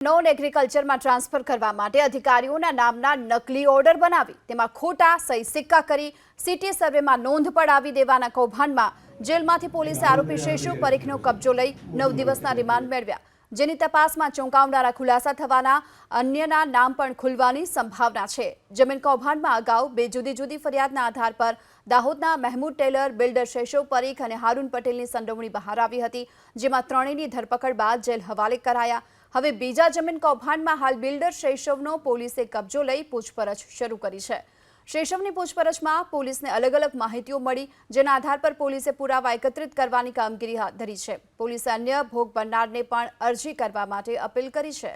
Non એગ્રીકલ્ચરમાં transfer કરવા માટે અધિકારીઓના નામના નકલી ઓર્ડર બનાવી, તેમાં ખોટા સહી સિક્કા કરી, સિટી સર્વેમાં નોંધ પડાવી દેવાના કૌભાંડમાં જેલમાંથી પોલીસે આરોપી શેષુ પરીખનો કબજો લઈ નવ દિવસના રિમાન્ડ મેળવ્યા. જેની તપાસમાં ચોંકાવનારા ખુલાસા થવાના અન્યના નામ પણ ખુલવાની સંભાવના છે. જમીન કૌભાંડમાં અગાઉ બે જુદી જુદી ફરિયાદના આધાર પર દાહોદના મહેમૂદ ટેલર, બિલ્ડર શેષવ પરીખ અને હારૂન પટેલની સંડોવણી બહાર આવી હતી, જેમાં ત્રણેયની ધરપકડ બાદ જેલ હવાલે કરાયા. હવે બીજા જમીન કૌભાંડમાં હાલ બિલ્ડર શૈશવનો પોલીસે કબજો લઈ પૂછપરછ શરૂ કરી છે. શૈશવની પૂછપરછમાં પોલીસને અલગ અલગ માહિતીઓ મળી, જેના આધાર પર પોલીસે પુરાવા એકત્રિત કરવાની કામગીરી હાથ ધરી છે. પોલીસે અન્ય ભોગ બનનારને પણ અરજી કરવા માટે અપીલ કરી છે.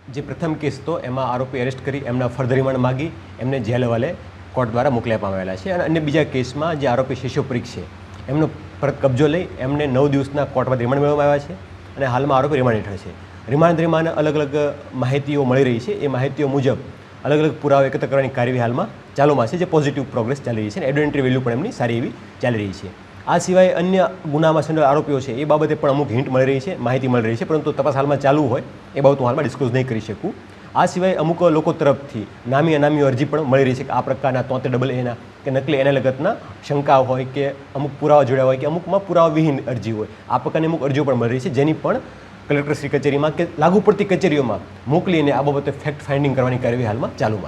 જે પ્રથમ કેસ હતો એમાં આરોપી એરેસ્ટ કરી એમના ફર્ધર રિમાન્ડ માગી, એમને જેલ હવાલે કોર્ટ દ્વારા મોકલી આપવામાં આવેલા છે. અને અન્ય બીજા કેસમાં જે આરોપી શિષ્યોપરીક છે, એમનો પરત કબજો લઈ એમને નવ દિવસના કોર્ટમાં રિમાન્ડ મેળવવામાં આવ્યા છે અને હાલમાં આરોપી રિમાન્ડ હેઠળ છે. રિમાન્ડ રિમાન્ડ અલગ અલગ માહિતીઓ મળી રહી છે. એ માહિતીઓ મુજબ અલગ અલગ પુરાવા એકત્ર કરવાની કાર્યવાહી હાલમાં ચાલુમાં છે, જે પોઝિટિવ પ્રોગ્રેસ ચાલી રહી છે અને એડવેન્ટરી વેલ્યુ પણ એમની સારી એવી ચાલી રહી છે. આ સિવાય અન્ય ગુનામાં સંડોવાયેલા આરોપીઓ છે, એ બાબતે પણ અમુક હિન્ટ મળી રહી છે, માહિતી મળી રહી છે, પરંતુ તપાસ હાલમાં ચાલુ હોય એ બાબત હું હાલમાં ડિસ્ક્લોઝ નહીં કરી શકું. આ સિવાય અમુક લોકો તરફથી નામી અનામી અરજી પણ મળી રહી છે કે આ પ્રકારના તોતેર ડબલ એના કે નકલી એના લગતના શંકા હોય કે અમુક પુરાવા જોડ્યા હોય કે અમુકમાં પુરાવા વિહીન અરજી હોય. આ પ્રકારની અમુક અરજીઓ પણ મળી રહી છે, જેની પણ કલેક્ટરશ્રી કચેરીમાં કે લાગુ પડતી કચેરીઓમાં મોકલીને આ બાબતે ફેક્ટ ફાઇન્ડિંગ કરવાની કાર્યવાહી હાલમાં ચાલુમાં